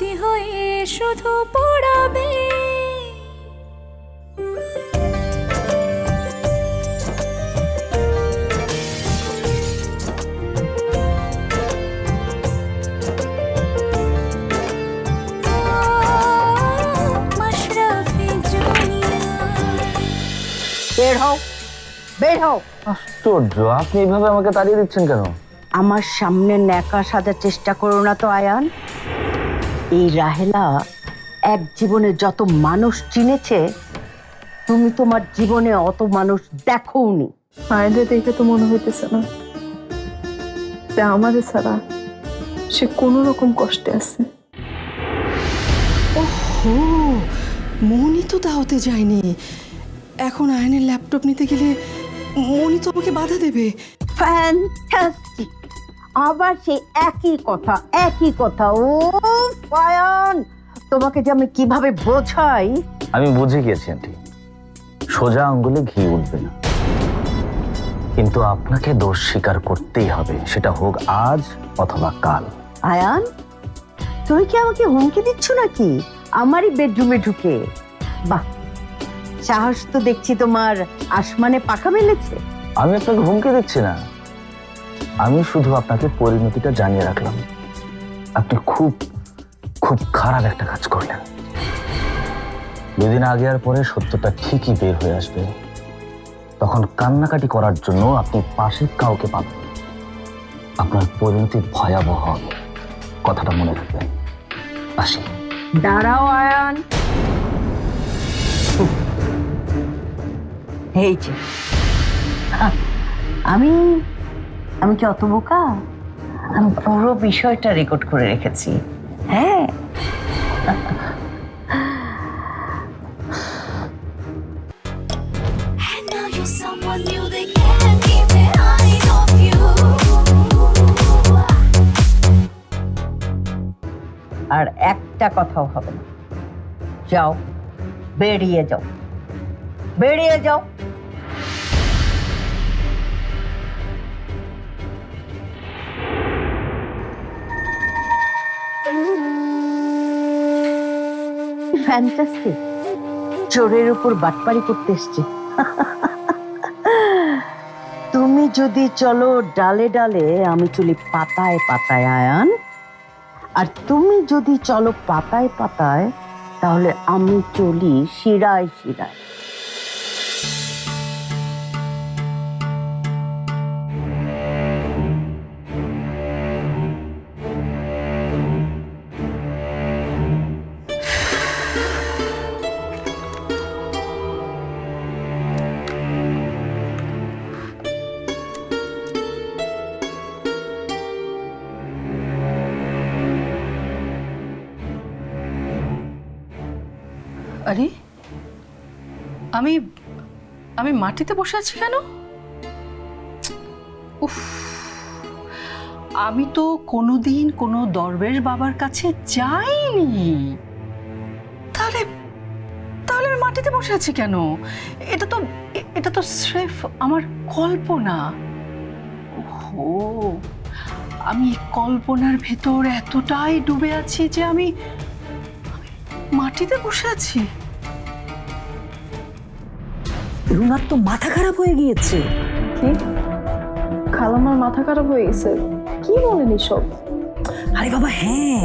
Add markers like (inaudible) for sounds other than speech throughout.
স্মৃতি হয়ে শুধু পড়াবে। বের হও বের হও। আশ্চর্য আপনি এইভাবে আমাকে তাড়িয়ে দিচ্ছেন কেন? আমার সামনে ন্যাকা সাজার চেষ্টা করো না তো আয়ান। এই রাহেলা এক জীবনে যত মানুষ চিনেছে তুমি তোমার জীবনে অত মানুষ দেখোনি মায়েদের দেখে তো মনে হইতেছে না যে আমাদের ছাড়া সে কোনো রকম কষ্টে আছে। ও মনি তো দাওতে যায়নি। এখন আয়নের ল্যাপটপ নিতে গেলে মনি তো আমাকে বাধা দেবে। ফ্যান্টাস্টিক আবার সেই একই কথা একই কথা। ও ফায়ান তোমাকে যে আমি কীভাবে বোঝাই? আমি বুঝে গেছি আন্টি। সোজা আঙ্গুলে ঘি উঠবে না। কিন্তু আপনাকে দোষ স্বীকার করতেই হবে সেটা হোক আজ অথবা কাল। আয়ান তুমি কি আমাকে হুমকি দিচ্ছ নাকি? আমারই বেডরুমে ঢুকে। বাহ সাহস তো দেখছি তোমার আসমানে পাখা মেলেছে। আমি আপনাকে হুমকি দিচ্ছি না। আমি শুধু আপনাকে পরিণতিটা জানিয়ে রাখলাম। আপনি খুব খুব খারাপ একটা কাজ করলেন। দুদিন আগে আর পরে সত্যটা ঠিকই বের হয়ে আসবে, তখন কান্নাকাটি করার জন্য আপনি পাশে কাউকে পাবেন আপনার পরিণতি ভয়াবহ কথাটা মনে রাখবেন। আসি। দাঁড়াও, আয়ান। এই যে, আমি আমি কি অত বোকা? আমি পুরো বিষয়টা রেকর্ড করে রেখেছি। হ্যাঁ। And now you're someone new, they can't keep their eyes off you. আর একটা কথাও হবে না। যাও বেরিয়ে যাও। বেরিয়ে যাও। ফ্যান্টাস্টিক চোরের উপর বাটপারি করতে এসছে। তুমি যদি চলো ডালে ডালে, আমি চলি পাতায় পাতায়, আয়ান। আর তুমি যদি চলো পাতায় পাতায়, তাহলে আমি চলি শিরায় শিরায়। আমি আমি মাটিতে বসে আছি কেন? উফ, আমি তো কোনোদিন কোনো দরবেশ বাবার কাছে যাইনি। তাহলে তাহলে আমি মাটিতে বসে আছি কেন? এটা তো এটা তো স্রেফ আমার কল্পনা। ও আমি কল্পনার ভেতর এতটাই ডুবে আছি যে আমি আমি মাটিতে বসে আছি। রুনার তো মাথা খারাপ হয়ে গিয়েছে। কি? খালামার মাথা খারাপ হয়ে গেছে? কি বলেন সব আরে বাবা হ্যাঁ।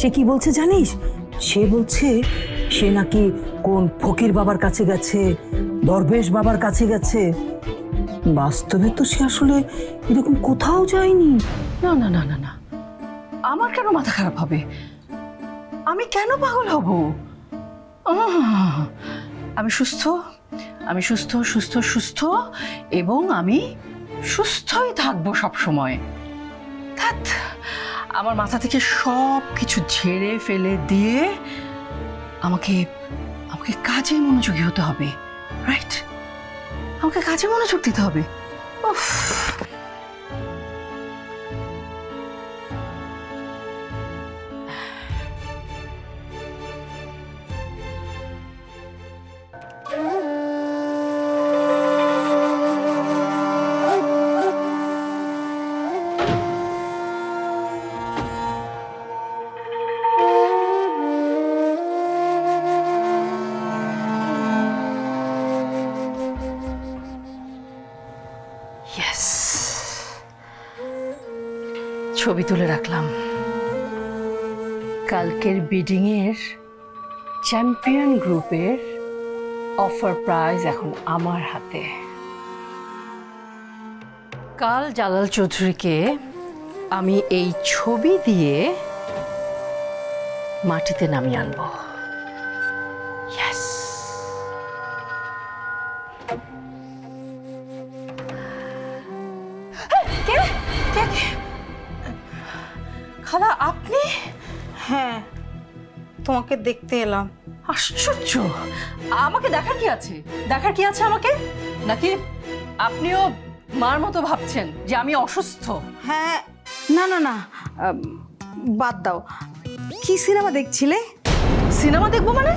সে কি বলছে জানিস? সে বলছে সে নাকি কোন ফকির বাবার কাছে গেছে দরবেশ বাবার কাছে গেছে। বাস্তবে তো সে আসলে এরকম কোথাও যায়নি। না না না না না। আমার কেন মাথা খারাপ হবে? আমি কেন পাগল হব? আমি সুস্থ? আমি সুস্থ সুস্থ সুস্থ এবং আমি সুস্থই থাকব সব সময় আমার মাথা থেকে সব কিছু ঝেড়ে ফেলে দিয়ে আমাকে আমাকে কাজে মনোযোগী হতে হবে, রাইট? আমাকে কাজে মনোযোগ দিতে হবে। উফ। ছবি তুলে রাখলাম। কালকের বিডিংয়ের চ্যাম্পিয়ন গ্রুপের অফার প্রাইজ এখন আমার হাতে। কাল জালাল চৌধুরীকে আমি এই ছবি দিয়ে মাটিতে নামিয়ে আনব। তোমাকে দেখতে এলাম। আশ্চর্য! আমাকে দেখার কি আছে? দেখার কি আছে আমাকে? নাকি আপনিও মার মতো ভাবছেন যে আমি অসুস্থ? হ্যাঁ। না না না। আম, বাদ দাও। কি সিনেমা দেখছিলে? সিনেমা দেখব মানে?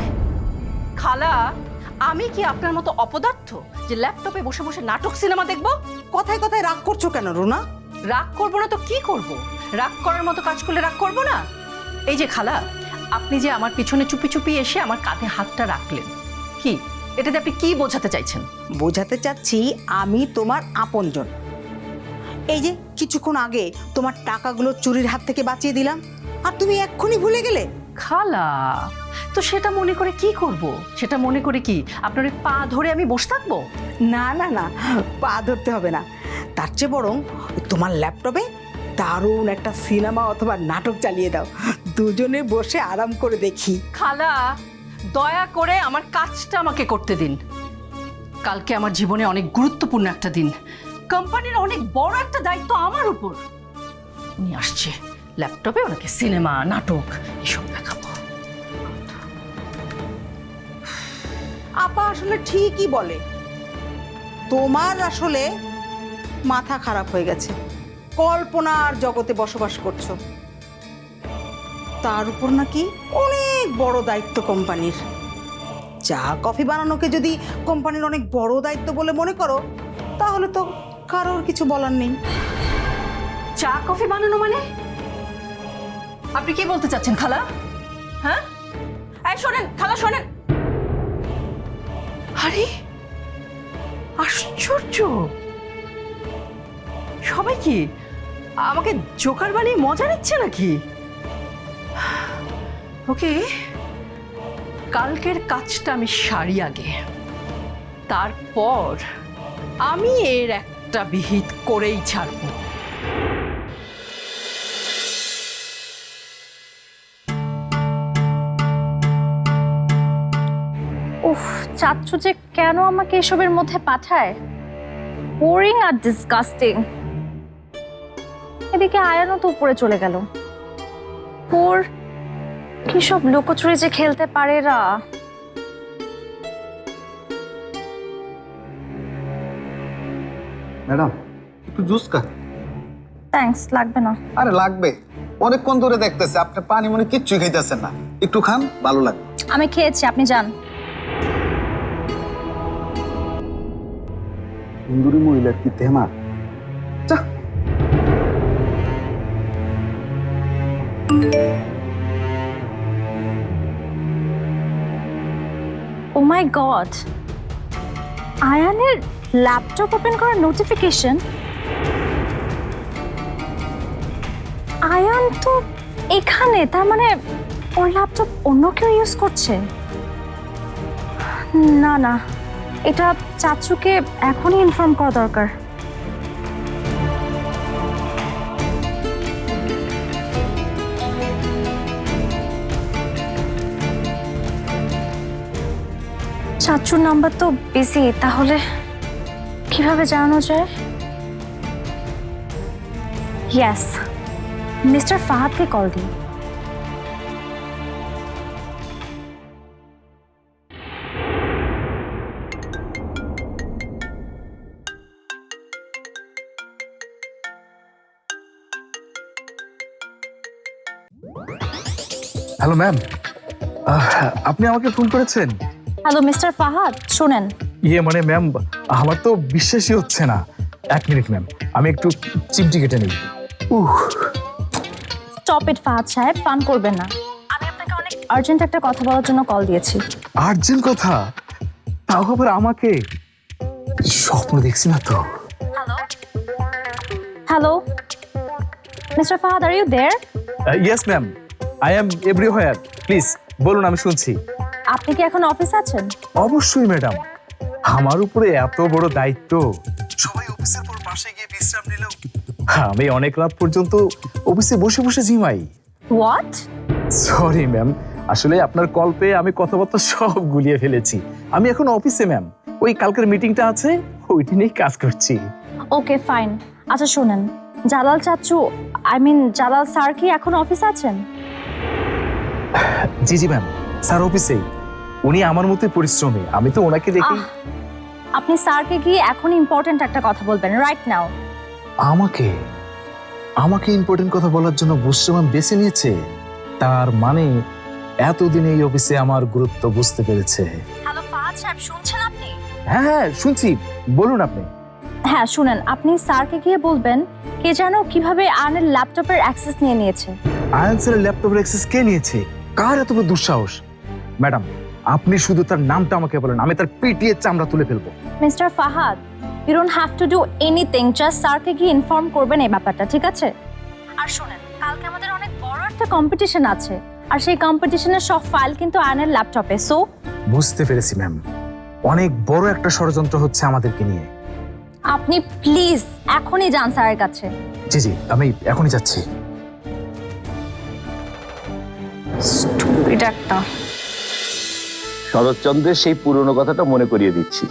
খালা আমি কি আপনার মতো অপদার্থ যে ল্যাপটপে বসে বসে নাটক সিনেমা দেখব? কথায় কথায় রাগ করছ কেন রুনা? রাগ করব না তো কি করব? রাগ করার মতো কাজ করলে রাগ করব না? এই যে খালা আপনি যে আমার পিছনে চুপি চুপি এসে আমার কাঁধে হাতটা রাখলেন কি? এটাতে আপনি কি বোঝাতে চাইছেন? বোঝাতে চাচ্ছি আমি তোমার আপনজন। এই যে কিছুক্ষণ আগে তোমার টাকাগুলো চুরির হাত থেকে বাঁচিয়ে দিলাম আর তুমি এক্ষুনি ভুলে গেলে। খালা তো সেটা মনে করে কি করব? সেটা মনে করে কি আপনার ওই পা ধরে আমি বসে থাকব? না না না পা ধরতে হবে না। তার চেয়ে বরং তোমার ল্যাপটপে দারুণ একটা সিনেমা অথবা নাটক চালিয়ে দাও। দুজনে বসে আরাম করে দেখি। খালা দয়া করে আমার কাজটা আমাকে করতে দিন। কালকে আমার জীবনে অনেক গুরুত্বপূর্ণ একটা দিন। কোম্পানির অনেক বড় একটা দায়িত্ব আমার উপর। উনি আসছে ল্যাপটপে ওনাকে সিনেমা নাটক এসব দেখাবো। আপা আসলে ঠিকই বলে। তোমার আসলে মাথা খারাপ হয়ে গেছে। কল্পনার জগতে বসবাস করছ। তার উপর নাকি অনেক বড় দায়িত্ব কোম্পানির। চা, কফি বানানোকে যদি কোম্পানির অনেক বড় দায়িত্ব বলে মনে করো, তাহলে তো কারোর কিছু বলার নেই। চা, কফি বানানো মানে? আপনি কি বলতে চাচ্ছেন, খালা? হ্যাঁ? এই, শোনেন, খালা, শোনেন। আরে, আশ্চর্য! সবাই কি? আমাকে জোকার বানিয়ে মজা নিচ্ছে নাকি? ওকে, কালকের কাজটা আমি সারি আগে। তারপর আমি এর একটা বিহিত করেই ছাড়বো। উফ চাচ্ছু যে কেন আমাকে এসবের মধ্যে পাঠায়? বোরিং আর ডিসগাস্টিং এদিকে আয়ানও তো উপরে চলে গেল। ওর কি সব লুকোচুরি যে খেলতে পারে রা। ম্যাডাম একটু জুস খা। থ্যাঙ্কস লাগবে না। আরে লাগবে। অনেকক্ষণ ধরে দেখতেছে আপনি পানি মনে কিচ্ছু খাইতেছেন না। একটু খান ভালো লাগবে। আমি খেয়েছি আপনি যান। সুন্দরী মহিলার কি তেমা ও মাই গড আয়ানের ল্যাপটপ ওপেন করার নোটিফিকেশন আয়ান তো এখানে, তার মানে ওর ল্যাপটপ অন্য কেউ ইউজ করছে? না না, এটা চাচুকে এখনই ইনফর্ম করা দরকার। চাচুর নাম্বার তো বিজি তাহলে কীভাবে জানানো যায়? ইয়েস মিস্টার ফাহাদকে কল দিন। হ্যালো ম্যাম আপনি আমাকে ফোন করেছেন? হ্যালো মিস্টার ফাহাদ শুনেন। ইয়ে মানে ম্যাম আমার তো বিশ্বাসই হচ্ছে না। এক মিনিট ম্যাম আমি একটু চিমটি কেটে নিই। উহ। স্টপ ইট ফাহাদ সাহেব ফান করবেন না। আমি আপনাকে অনেক আর্জেন্ট একটা কথা বলার জন্য কল দিয়েছি। আর্জেন্ট কথা? তাও আবার আমাকে? স্বপ্ন দেখছি না তো। Hello hello mister Fahad are you there yes ma'am I am everywhere please বলুন আমি শুনছি। আপনি কি এখন অফিস আছেন? অবশ্যই ম্যাডাম। আমার উপরে এত বড় দায়িত্ব। সবাই অফিসের পর পাশে গিয়ে বিশ্রাম নিলেও আমি অনেক রাত পর্যন্ত অফিসে বসে বসে জিমাই। হোয়াট সরি ম্যাম আসলে আপনার কল পেয়ে আমি কথাবার্তা সব গুলিয়ে ফেলেছি। আমি এখন অফিসে ম্যাম ওই কালকের মিটিংটা আছে ওইটি নিয়েই কাজ করছি। ওকে ফাইন আচ্ছা শুনেন। জালাল চাচু আই মিন জালাল স্যার কি এখন অফিসে আছেন? জি জি ম্যাম স্যার অফিসেই। উনি আমার মতোই পরিশ্রমী। আমি তো ওনাকে দেখি আপনি স্যারকে গিয়ে এখন ইম্পর্ট্যান্ট একটা কথা বলবেন রাইট নাও আমাকে? আমাকে ইম্পর্টেন্ট কথা বলার জন্য ম্যাম বেছে নিয়েছে? তার মানে এতদিন এই অফিসে আমার গুরুত্ব বুঝতে পেরেছে। হ্যালো ফাহাদ সাহেব শুনছেন আপনি? হ্যাঁ হ্যাঁ শুনছি। বলুন আপনি। হ্যাঁ শুনেন আপনি স্যারকে গিয়ে বলবেন কে যেন কীভাবে আনের ল্যাপটপের অ্যাক্সেস নিয়ে নিয়েছে। আয়ান্সের ল্যাপটপের অ্যাক্সেস কে নিয়েছে? কার এত বড় দুঃসাহস? ম্যাডাম আপনি শুধু তার নামটা আমাকে বলেন আমি তার পিটিয়ে চামড়া তুলে ফেলব। Mister Fahad you don't have to do anything just স্যারকে গিয়ে ইনফর্ম করবেন এই ব্যাপারটা ঠিক আছে? আর শুনেন কালকে আমাদের অনেক বড় একটা কম্পিটিশন আছে আর সেই কম্পিটিশনের সব ফাইল কিন্তু আয়নের ল্যাপটপে সো বুঝতে পেরেছি ম্যাম অনেক বড় একটা ষড়যন্ত্র হচ্ছে আমাদেরকে নিয়ে। আপনি প্লিজ এখনই যান স্যারের কাছে। জি জি আমি এখনই যাচ্ছি। এটা একটা। শরৎচন্দ্রের সেই পুরনো কথাটা মনে করিয়ে দিচ্ছি।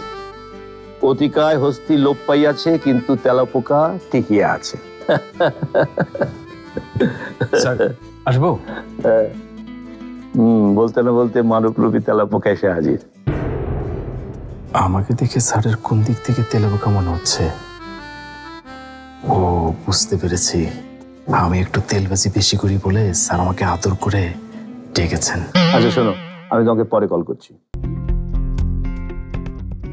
অতিকায় হস্তি লোপ পাইয়াছে কিন্তু তেলাপোকা টিকিয়ে আছে। আসব? হুম বলতে না বলতে মানবরূপী তেলাপোকা এসে হাজির। আমাকে দেখে স্যারের কোন দিক থেকে তেলাপোকা মনে হচ্ছে? ও বুঝতে পেরেছি। আমি একটু তেলবাজি বেশি করি বলে স্যার আমাকে আদর করে ডেকেছেন। আচ্ছা শোনো। আমি তোমাকে পরে কল করছি।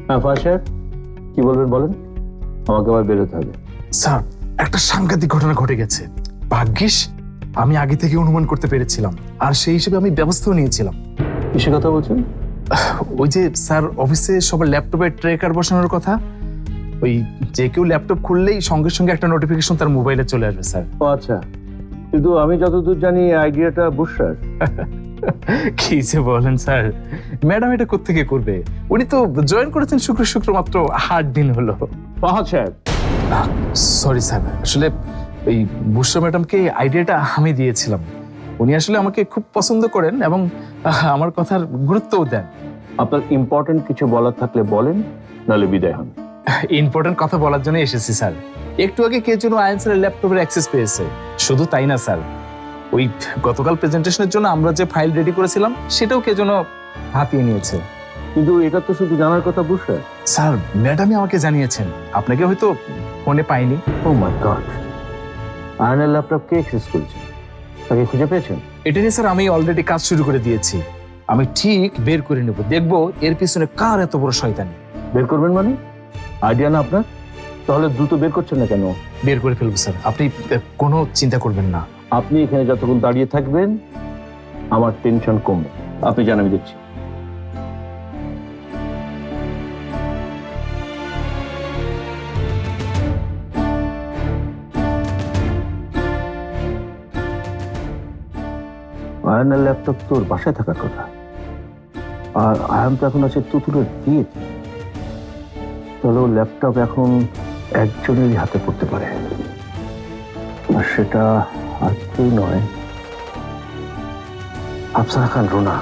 হ্যাঁ সাহেব কি বলবেন বলেন? আমাকে আবার বেরোতে হবে। স্যার একটা সাংঘাতিক ঘটনা ঘটে গেছে। ভাগ্যিস আমি আগে থেকে অনুমান করতে পেরেছিলাম আর সেই হিসেবে আমি ব্যবস্থাও নিয়েছিলাম। কিসের কথা বলছেন? ওই যে স্যার অফিসে সবার ল্যাপটপে ট্রেকার বসানোর কথা ওই যে কেউ ল্যাপটপ খুললেই সঙ্গে সঙ্গে একটা নোটিফিকেশন তার মোবাইলে চলে আসবে স্যার। ও আচ্ছা কিন্তু আমি যতদূর জানি আইডিয়াটা বুসার (laughs) (laughs) কি যে বলেন স্যার? ম্যাডাম এটা কোত্থেকে করবে? উনি তো জয়েন করেছেন শুক্র শুক্র মাত্র আট দিন হলো। ফাহাদ সাহেব। সরি স্যার আসলে ওই বুসরা ম্যাডামকে আইডিয়াটা আমি দিয়েছিলাম। উনি আসলে আমাকে খুব পছন্দ করেন এবং আমার কথার গুরুত্বও দেন। আপনার ইম্পর্টেন্ট কিছু বলার থাকলে বলেন নাহলে বিদায় হন। ইম্পর্টেন্ট কথা বলার জন্য এসেছি স্যার। একটু আগে কে যেন আয়ান্সের ল্যাপটপের অ্যাক্সেস পেয়েছে। শুধু তাই না স্যার? ওই গতকাল প্রেজেন্টেশনের জন্য আমরা যে ফাইল রেডি করেছিলাম সেটাও কে যেন হাতিয়ে নিয়েছে। কিন্তু এটা তো শুধু জানার কথা বুসার স্যার ম্যাডামই আমাকে জানিয়েছেন। আপনাকে হয়তো ফোনে পাইনি। ও মাই গড আয়নের ল্যাপটপ কে অ্যাক্সেস করেছে? তাকে খুঁজে পেয়েছেন? এটা নিয়ে স্যার আমি অলরেডি কাজ শুরু করে দিয়েছি। আমি ঠিক বের করে নেব। দেখব এর পিছনে কার এত বড় শয়তানি। বের করবেন মানে? আইডিয়া না আপনার? তাহলে দ্রুত বের করছেন না কেন? বের করে ফেলব স্যার। আপনি কোনো চিন্তা করবেন না। আপনি এখানে যতক্ষণ দাঁড়িয়ে থাকবেন, আমার টেনশন কমবে। আপনি জান আমি দেখছি আয়নের ল্যাপটপ তোর বাসায় থাকার কথা। আর আয়ান তো এখন আছে তুতুরের বিয়েতে তাহলে ল্যাপটপ এখন একজনেরই হাতে পড়তে পারে। আর সেটা আর কেউ নয়। আফসানা খান রোনা।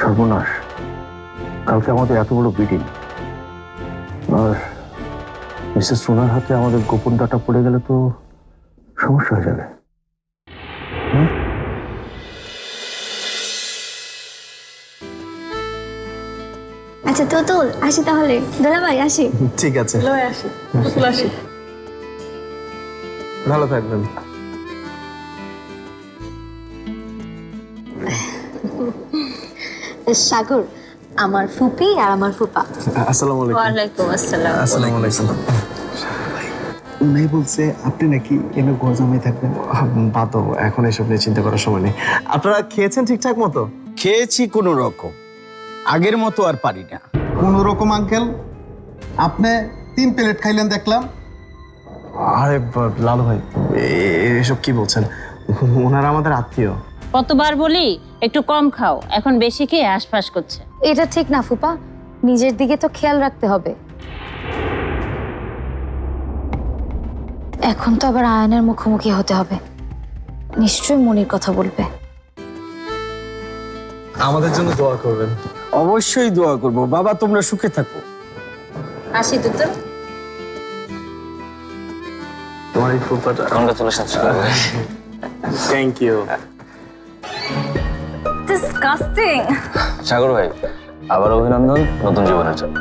সর্বনাশ। কালকে আমাদের এত বড় বিডিং আর মিসেস রোনার হাতে আমাদের গোপন ডাটা পড়ে গেলে তো সমস্যা হয়ে যাবে। আচ্ছা তুতুল আসি তাহলে। দোলাভাই আসি। ঠিক আছে। লয়ে আসি। আসি। ভালো থাকবেন। সাগর আমার ফুপি আর আমার ফুপা। আসসালামু আলাইকুম। ওয়ালাইকুম আসসালাম। আসসালামু আলাইকুম। মেয়ে বলছে আপনি নাকি এনে গজামে থাকবেন? বাদ এখন এসব নিয়ে চিন্তা করার সময় নেই। আপনারা খেয়েছেন ঠিকঠাক মতো? খেয়েছি কোনো রকম। আগের মতো আর পারি না। কোন রকম আঙ্কেল? আপনি তিন প্লেট খাইলেন দেখলাম। আরে লালু ভাই এসব কি বলছেন? ওনারা আমাদের আত্মীয়। কতবার বলি একটু কম খাও এখন বেশি খেয়ে আশপাশ করছে। এটা ঠিক না ফুপা নিজের দিকে তো খেয়াল রাখতে হবে। এখন তো আবার আয়নের মুখোমুখি হতে হবে। নিশ্চয়ই মনির কথা বলবে। আমাদের জন্য দোয়া করবেন। অবশ্যই দোয়া করব। বাবা তোমরা সুখে থাকো। আসি তো তো। তোমার এই ফুলপাটা congratulation thank you disgusting Sagar ভাই আবার অভিনন্দন নতুন জীবনের জন্য।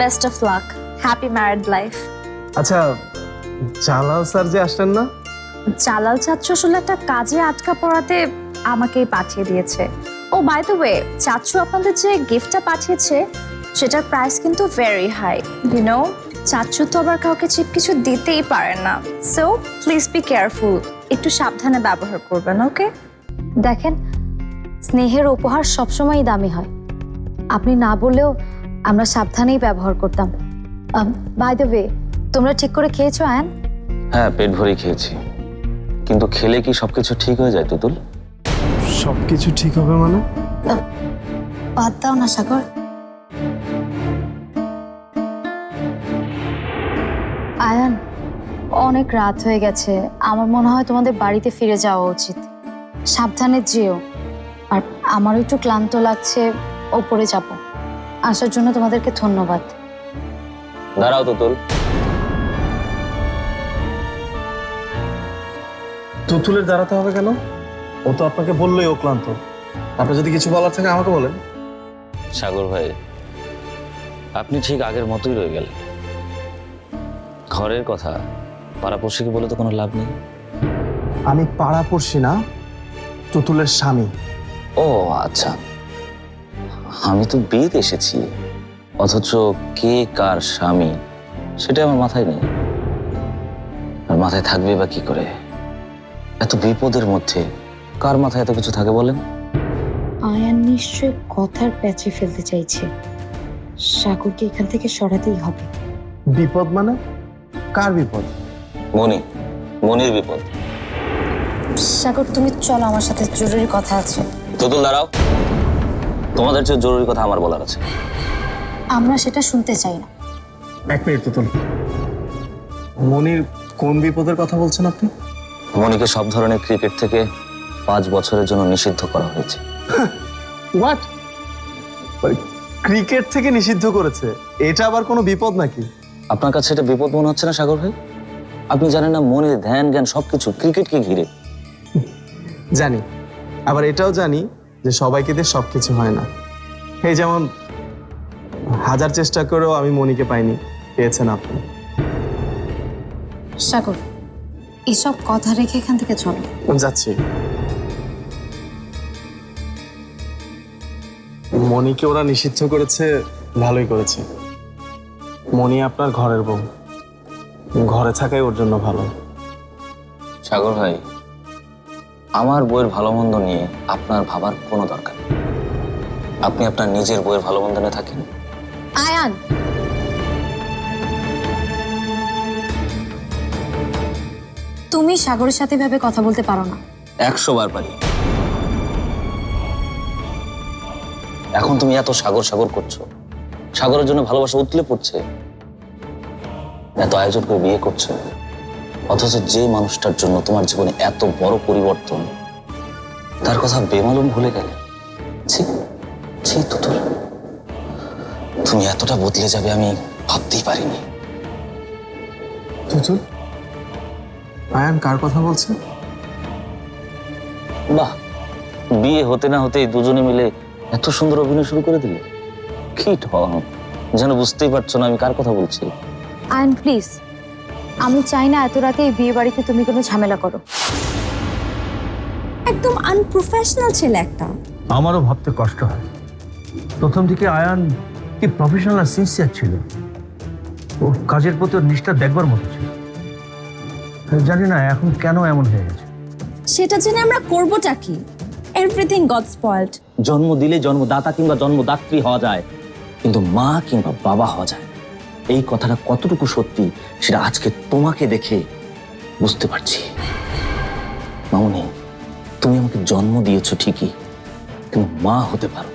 Best of luck happy married life আচ্ছা জালাল স্যার যে আসলেন না? জালাল চাচ্ছু আসলে একটা কাজে আটকা পড়াতে আমাকেই পাঠিয়ে দিয়েছে। ও বাই দ্য ওয়ে চাচ্ছু আপনাদের যে গিফটটা পাঠিয়েছে সেটার প্রাইস কিন্তু ভেরি হাই ইউ নো চাচ্ছু তো আবার কাউকে চিপ কিছু দিতেই পারেন না। সো প্লিজ বি কেয়ারফুল একটু সাবধানে ব্যবহার করবেন ওকে দেখেন স্নেহের উপহার সবসময়ই দামি হয়। আপনি না বললেও আমরা সাবধানেই ব্যবহার করতাম। বাই দ্য ওয়ে তোমরা ঠিক করে খেয়েছো আয়ান হ্যাঁ পেট ভরে খেয়েছি। কিন্তু খেলে কি সবকিছু ঠিক হয়ে যায় তুতুল? সবকিছু ঠিক হবে মানে? বাদ দাও না সাগর। আয়ান অনেক রাত হয়ে গেছে। আমার মনে হয় তোমাদের বাড়িতে ফিরে যাওয়া উচিত। সাবধানে যেও। আমারও একটু ক্লান্ত লাগছে ওপরে যাব। আসার জন্য তোমাদেরকে ধন্যবাদ। দাঁড়াও তুতুল। তুতুলের দাঁড়াতে হবে কেন? ও তো আপনাকে বললোই ও ক্লান্ত। আপনার যদি কিছু বলার থাকে আমাকে বলেন। সাগর ভাই আপনি ঠিক আগের মতোই রয়ে গেলেন। ঘরের কথা পাড়াপড়শিকে বলে তো কোনো লাভ নেই। আমি পাড়াপড়শি না তুতুলের স্বামী। ও আচ্ছা। আমি তো বিয়েতে এসেছি অথচ কে কার স্বামী সেটা আমার মাথায় নেই। আর মাথায় থাকবে বা কি করে? এত বিপদের মধ্যে কার মাথায় এত কিছু থাকে বলেন? আয়ান নিশ্চয় কথার প্যাচে ফেলতে চাইছে। সাগরকে এখান থেকে সরাতেই হবে। বিপদ মানে? কার বিপদ? মনি মনির বিপদ। সাগর তুমি চলো আমার সাথে জরুরি কথা আছে। তুতুল দাঁড়াও। তোমাদের চেয়ে জরুরি কথা আমার বলার আছে। আমরা সেটা শুনতে চাই না। এক মিনিট তুতুল। মনির কোন বিপদের কথা বলছেন আপনি? মনিকে সব ধরনের ক্রিকেট থেকে পাঁচ বছরের জন্য নিষিদ্ধ করা হয়েছে। হোয়াট ক্রিকেট থেকে নিষিদ্ধ করেছে এটা আবার কোনো বিপদ নাকি? আপনার কাছে এটা বিপদ মনে হচ্ছে না সাগর ভাই? আপনি জানেন না মনির ধ্যান জ্ঞান সবকিছু ক্রিকেটকে ঘিরে। জানি। আবার এটাও জানি যে সবাইকে দিয়ে সব কিছু হয় না। এই যেমন হাজার চেষ্টা করেও আমি মনিকে পাইনি পেয়েছেন আপনি। সাগর এসব কথা রেখে এখান থেকে চলো। যাচ্ছি। মনিকে ওরা নিষিদ্ধ করেছে ভালোই করেছে। মনি আপনার ঘরের বউ। ঘরে থাকাই ওর জন্য ভালো। সাগর ভাই আমার বইয়ের ভালো মন্দ নিয়ে আপনার ভাবার কোনো দরকার নেই। আপনি আপনার নিজের বইয়ের ভালো মন্দ নিয়ে থাকেন। আয়ান। তুমি সাগরের সাথে ভাবে কথা বলতে পারো না। একশো বার পারি। এখন তুমি এত সাগর সাগর করছ। সাগরের জন্য ভালোবাসা উতলে পড়ছে। এত আয়োজন করে বিয়ে করছ। অথচ যে মানুষটার জন্য তোমার জীবনে এত বড় পরিবর্তন তার কথা বেমালুম ভুলে গেলে? ছি ছি তুতুল তুমি এতটা বদলে যাবে আমি ভাবতেই পারিনি। তুতুল আয়ান কার কথা বলছে? বাহ বিয়ে হতে না হতেই দুজনে মিলে এত সুন্দর অভিনয় শুরু করে দিলে? কি ঢং যেন বুঝতেই পারছ না আমি কার কথা বলছি। আয়ন প্লিজ আমি চাই না এত রাতে এই বিয়ে বাড়িতে তুমি কোনো ঝামেলা করো। একদম আনপ্রফেশনাল ছেলে একটা। আমারও ভাবতে কষ্ট হয়। প্রথম দিকে আয়ান কি প্রফেশনাল আর সিনসিয়ার ছিল? ওর কাজের প্রতি ওর নিষ্ঠা দেখবার মতো ছিল। জানি না এখন কেন এমন হয়ে গেছে। সেটা জেনে আমরা করবোটা কি? এভরিথিং গড স্পয়েলড জন্ম দিলে জন্মদাতা কিংবা জন্মদাত্রী হওয়া যায় কিন্তু মা কিংবা বাবা হওয়া যায় না। এই কথাটা কতটুকু সত্যি সেটা আজকে তোমাকে দেখে বুঝতে পারছি। মামনি, তুমি আমাকে জন্ম দিয়েছ ঠিকই, কিন্তু মা হতে পারো